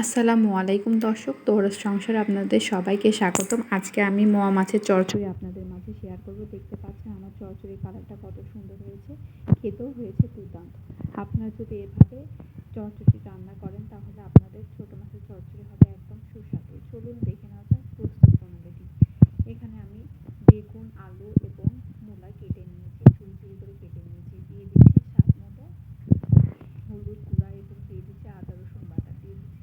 আসসালামু আলাইকুম দর্শক তোরস সংসার আপনাদের সবাইকে স্বাগতম। আজকে আমি মোয়া মাছের চরচড়ি আপনাদের মাঝে শেয়ার করব। দেখতে পাচ্ছেন আমার চরচড়ি কালারটা কত সুন্দর হয়েছে, খেতেও হয়েছে দুর্দান্ত। আপনারা যদি এভাবে চরচড়ি রান্না করেন তাহলে আপনাদের ছোটো মাছের চরচড়ি হবে একদম সুস্বাদু চলুন দেখে নেওয়া যাক প্রস্তুত প্রণালীটি এখানে আমি বেগুন আলু এবং মূলা কেটে নিয়েছি চুল চুল করে কেটে নিয়েছি দিয়ে দিচ্ছি স্বাদ মতো হলুদ গুঁড়া এবং দিয়ে দিচ্ছি আদা রসুন বাটা দিয়ে দিচ্ছি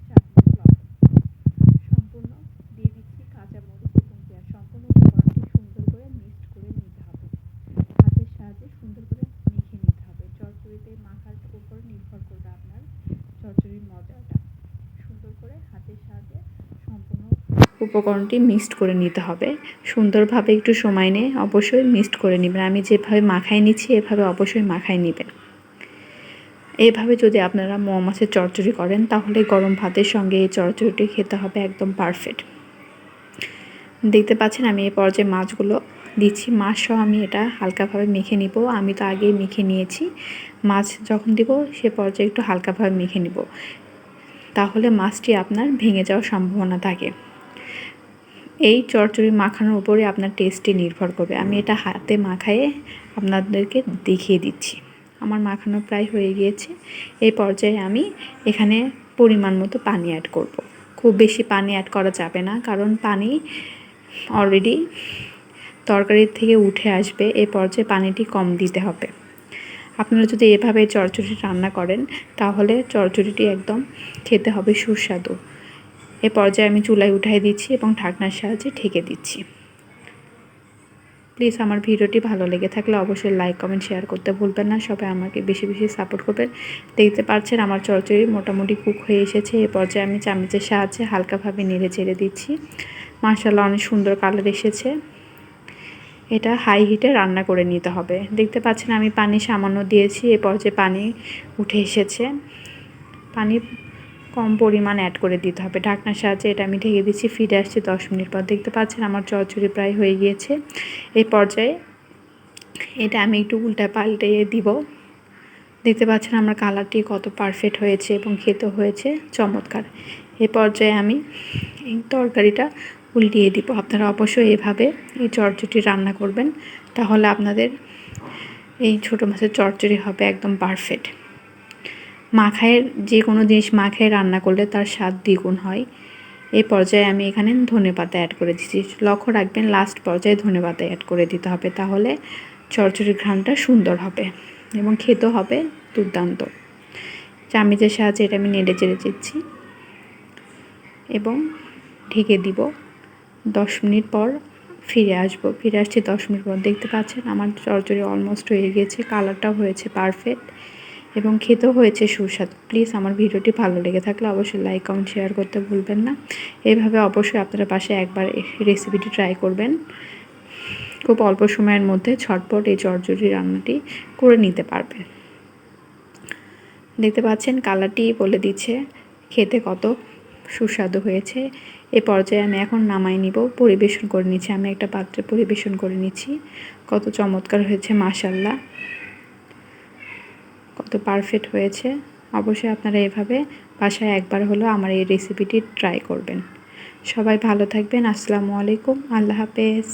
চচ্চড়ির মজাটা সুন্দর করে হাতের সাহায্যে সম্পূর্ণ উপকরণটি মিক্সড করে নিতে হবে। সুন্দরভাবে একটু সময় নিয়ে অবশ্যই মিক্সড করে নেবেন। আমি যেভাবে মাখাই নিচ্ছি, এভাবে অবশ্যই মাখাই নেবেন। এভাবে যদি আপনারা মোয়া মাছের চচ্চড়ি করেন, তাহলে গরম ভাতের সঙ্গে এই চচ্চড়িটি খেতে হবে একদম পারফেক্ট দেখতে পাচ্ছেন, আমি এই পর্যায়ে মাছগুলো দিচ্ছি। মাছ সহ আমি এটা হালকাভাবে মেখে নিব। আমি তো আগেই মেখে নিয়েছি। মাছ যখন দিব, সে পর্যায়ে একটু হালকাভাবে মেখে নিব। তাহলে মাছটি আপনার ভেঙে যাওয়ার সম্ভাবনা থাকে। এই চরচড়ি মাখানোর উপরে আপনার টেস্টটি নির্ভর করবে। আমি এটা হাতে মাখায়ে আপনাদেরকে দেখিয়ে দিচ্ছি। আমার মাখানো প্রায় হয়ে গিয়েছে। এই পর্যায়ে আমি এখানে পরিমাণ মতো পানি অ্যাড করব। খুব বেশি পানি অ্যাড করা যাবে না কারণ পানি অলরেডি তরকারির থেকে উঠে আসবে। এ পর্যায়ে পানিটি কম দিতে হবে। আপনারা যদি এভাবে চরচড়ি রান্না করেন তাহলে চরচড়িটি একদম খেতে হবে সুস্বাদু। এ পর্যায়ে আমি চুলায় উঠাই দিচ্ছি এবং ঢাকনার সাহায্যে ঢেকে দিচ্ছি। প্লিজ আমার ভিডিওটি ভালো লেগে থাকলে অবশ্যই লাইক, কমেন্ট, শেয়ার করতে ভুলবেন না। সবাই আমাকে বেশি বেশি সাপোর্ট করবেন। দেখতে পাচ্ছেন আমার চরচড়ি মোটামুটি কুক হয়ে এসেছে। এ পর্যায়ে আমি চামচের সাহায্যে হালকাভাবে নেড়ে চেড়ে দিচ্ছি। মার্শাল্লাহ অনেক সুন্দর কালার এসেছে। এটা হাই হিটে রান্না করে নিতে হবে। দেখতে পাচ্ছেন আমি পানি সামান্য দিয়েছি। এ পর্যায়ে পানি উঠে এসেছে। পানি কম পরিমাণ অ্যাড করে দিতে হবে। ঢাকনার সাহায্যে এটা আমি ঢেকে দিচ্ছি, ফিরে আসছি দশ মিনিট পর। দেখতে পাচ্ছেন আমার চরচড়ি প্রায় হয়ে গিয়েছে। এই পর্যায়ে এটা আমি একটু উল্টা পাল্টে দিব। দেখতে পাচ্ছেন আমার কালারটি কত পারফেক্ট হয়েছে এবং খেতে হয়েছে, চমৎকার। এ পর্যায়ে আমি এই তরকারিটা উল্টিয়ে দিব। আপনারা অবশ্যই এভাবে এই চরচটি রান্না করবেন, তাহলে আপনাদের এই ছোটো মাছের চরচড়ি হবে একদম পারফেক্ট মাখায়ের যে কোনো জিনিস মাখায় রান্না করলে তার স্বাদ দ্বিগুণ হয়। এই পর্যায়ে আমি এখানে ধনে পাতা অ্যাড করে দিচ্ছি। লক্ষ্য রাখবেন লাস্ট পর্যায়ে ধনে পাতা অ্যাড করে দিতে হবে, তাহলে চরচড়ির ঘ্রানটা সুন্দর হবে এবং খেতেও হবে দুর্দান্ত। চামিচের সাহায্যে এটা আমি নেড়ে চেড়ে দিচ্ছি এবং ঢেকে দিব। দশ মিনিট পর ফিরে আসব। ফিরে আসছি দশ মিনিট পর। দেখতে পাচ্ছেন আমার চরচড়ি অলমোস্ট হয়ে গেছে। কালারটাও হয়েছে পারফেক্ট এবং খেতেও হয়েছে সুস্বাদু। প্লিজ আমার ভিডিওটি ভালো লেগে থাকলে অবশ্যই লাইক কমেন্ট শেয়ার করতে ভুলবেন না। এইভাবে অবশ্যই আপনারা পাশে একবার রেসিপিটি ট্রাই করবেন। খুব অল্প সময়ের মধ্যে ছটপট এই চরচড়ি রান্নাটি করে নিতে পারবেন। দেখতে পাচ্ছেন কালারটি বলে দিচ্ছে, খেতে কত সুস্বাদু হয়েছে। এ পর্যায়ে আমি এখন নামাই নিব, পরিবেশন করে নিচ্ছি। আমি একটা পাত্রে পরিবেশন করে নিচ্ছি। কত চমৎকার হয়েছে মাসাল্লাহ কত পারফেক্ট হয়েছে, অবশ্যই আপনারা এভাবে বাসায় একবার হলো আমার এই রেসিপিটি ট্রাই করবেন। সবাই ভালো থাকবেন, আসসালামু আলাইকুম, আল্লাহ হাফেজ।